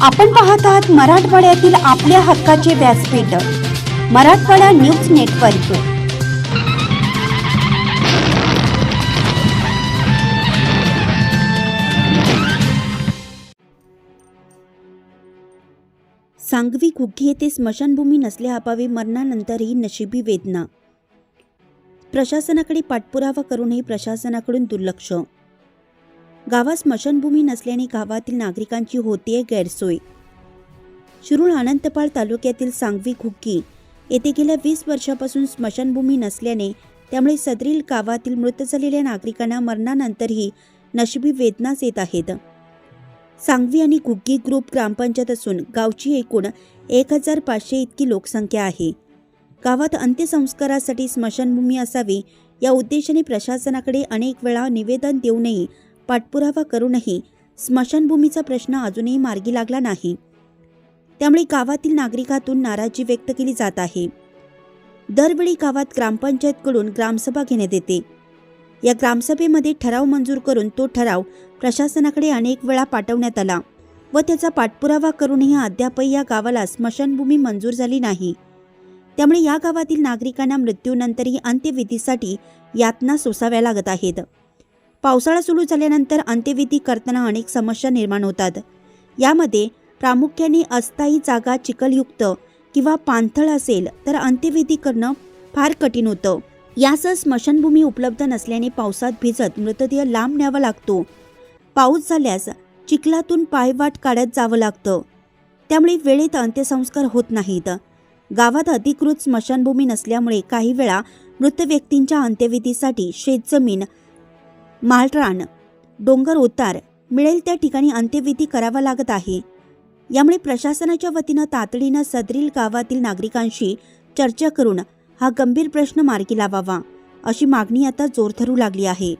आपण पाहत आहात मराठवाड्यातील आपल्या हक्काचे व्यासपीठ मराठवाडा न्यूज नेटवर्क. सांगवी घुग्गी येथे स्मशानभूमी नसल्याअभावी मरणानंतरही नशिबी वेदना. प्रशासनाकडे पाठपुरावा करूनही प्रशासनाकडून दुर्लक्ष. गावात स्मशानभूमी नसल्याने गावातील नागरिकांची होतीये गैरसोय. शिरूळ अनंतपाळ तालुक्यातील सांगवी घुग्गी येथे गेल्या वीस वर्षापासून स्मशानभूमी नसल्याने त्यामुळे सदरील गावातील मृत झालेल्या नागरिकांना मरणानंतरही नशिबी वेदनाच येत आहेत. सांगवी आणि घुग्गी ग्रुप ग्रामपंचायत असून गावची एकूण एक हजार पाचशे इतकी लोकसंख्या आहे. गावात अंत्यसंस्कारासाठी स्मशानभूमी असावी या उद्देशाने प्रशासनाकडे अनेक वेळा निवेदन देऊनही पाठपुरावा करूनही स्मशानभूमीचा प्रश्न अजूनही मार्गी लागला नाही. त्यामुळे गावातील नागरिकातून नाराजी व्यक्त केली जात आहे. दरवेळी गावात ग्रामपंचायतकडून ग्रामसभा घेण्यात येते. या ग्रामसभेमध्ये ठराव मंजूर करून तो ठराव प्रशासनाकडे अनेक वेळा पाठवण्यात आला व त्याचा पाठपुरावा करूनही अद्यापही या गावाला स्मशानभूमी मंजूर झाली नाही. त्यामुळे या गावातील नागरिकांना मृत्यूनंतरही अंत्यविधीसाठी यातना सोसाव्या लागत आहेत. पावसाळा सुरू झाल्यानंतर अंत्यविधी करताना अनेक समस्या निर्माण होतात. यामध्ये प्रामुख्याने अस्थायी जागा चिखलयुक्त किंवा पाणथळ असेल तर अंत्यविधी करणं फार कठीण होतं. यासह स्मशानभूमी उपलब्ध नसल्याने पावसात भिजत मृतदेह लांब न्यावा लागतो. पाऊस झाल्यास चिखलातून पायवाट काढत जावं लागतं. त्यामुळे वेळेत अंत्यसंस्कार होत नाहीत. गावात अधिकृत स्मशानभूमी नसल्यामुळे काही वेळा मृत व्यक्तींच्या अंत्यविधीसाठी शेतजमीन माळरान डोंगर उतार मिळेल त्या ठिकाणी अंत्यविधी करावा लागत आहे. यामुळे प्रशासनाच्या वतीनं तातडीनं सदरील गावातील नागरिकांशी चर्चा करून हा गंभीर प्रश्न मार्गी लावावा अशी मागणी आता जोर धरू लागली आहे.